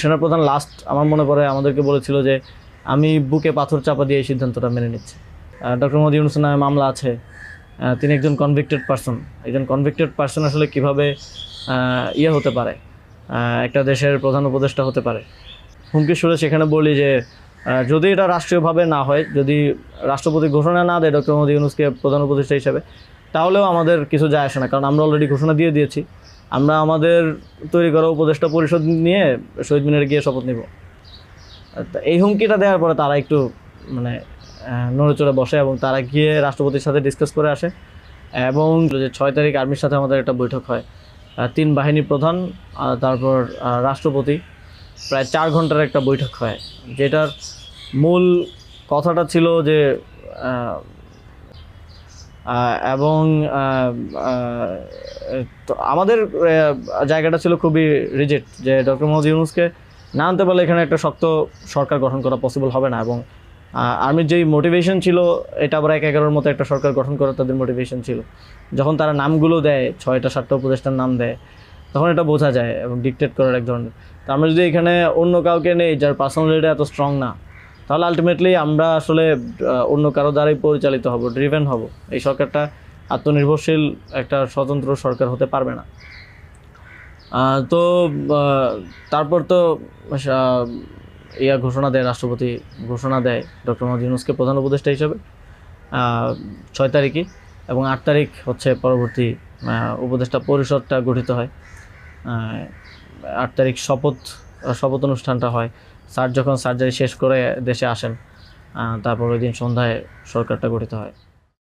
সেনাপ্রধান লাস্ট আমার মনে পড়ে আমাদেরকে বলেছিল যে, আমি বুকে পাথর চাপা দিয়ে এই সিদ্ধান্তটা মেনে নিচ্ছি। ডক্টর মোদী ইউনুসের নামে মামলা আছে। তিনি একজন কনভিক্টেড পার্সন একজন কনভিক্টেড পার্সন আসলে কীভাবে ইয়ে হতে পারে? একটা দেশের প্রধান উপদেষ্টা হতে পারে। হুমকি সুরে সেখানে বলি যে যদি এটা রাষ্ট্রীয়ভাবে না হয়, যদি রাষ্ট্রপতি ঘোষণা না দেয় ডক্টর মোদী ইউনুসকে প্রধান উপদেষ্টা হিসেবে, তাহলেও আমাদের কিছু যায় আসে না। কারণ আমরা অলরেডি ঘোষণা দিয়ে দিয়েছি। আমরা আমাদের তৈরি করা উপদেষ্টা পরিষদ নিয়ে শহীদ মিনারে গিয়ে শপথ নিব। এই হুমকিটা দেওয়ার পরে তারা একটু মানে নড়েচড়ে বসে এবং তারা গিয়ে রাষ্ট্রপতির সাথে ডিসকাস করে আসে এবং যে ছয় তারিখ আর্মির সাথে আমাদের একটা বৈঠক হয়। তিন বাহিনী প্রধান তারপর রাষ্ট্রপতি। প্রায় চার ঘণ্টার একটা বৈঠক হয়। যেটার মূল কথাটা ছিল যে এবং আমাদের জায়গাটা ছিল খুবই রিজেক্ট যে ডক্টর মোহাম্মদ ইউনুসকে না আনতে পারলে এখানে একটা শক্ত সরকার গঠন করা পসিবল হবে না এবং আর্মির যেই মোটিভেশন ছিল, এটা আবার এক এগারোর মতো একটা সরকার গঠন করার তাদের মোটিভেশন ছিল। যখন তারা নামগুলো দেয়, ছয়টা, সাতটা উপদেষ্টার নাম দেয়, তখন এটা বোঝা যায় এবং ডিকটেট করার এক ধরনের। তো আমরা যদি এখানে অন্য কাউকে নেই, যার পার্সোনালিটি এত স্ট্রং না তাহলে আলটিমেটলি আমরা আসলে অন্য কারও দ্বারাই পরিচালিত হব ড্রিভেন হব। এই সরকারটা আত্মনির্ভরশীল একটা স্বতন্ত্র সরকার হতে পারবে না। তো তারপর তো ইয়া ঘোষণা দেয়, রাষ্ট্রপতি ঘোষণা দেয়, ডক্টর মোহাম্মদ ইউনুসকে প্রধান উপদেষ্টা হিসেবে ছয় তারিখই এবং আট তারিখ হচ্ছে পরবর্তী উপদেষ্টা পরিষদটা গঠিত হয়। আট তারিখ শপথ শপথ অনুষ্ঠানটা হয়। স্যার যখন সার্জারি শেষ করে দেশে আসেন তারপর ওই দিন সন্ধ্যায় সরকারটা গঠিত হয়।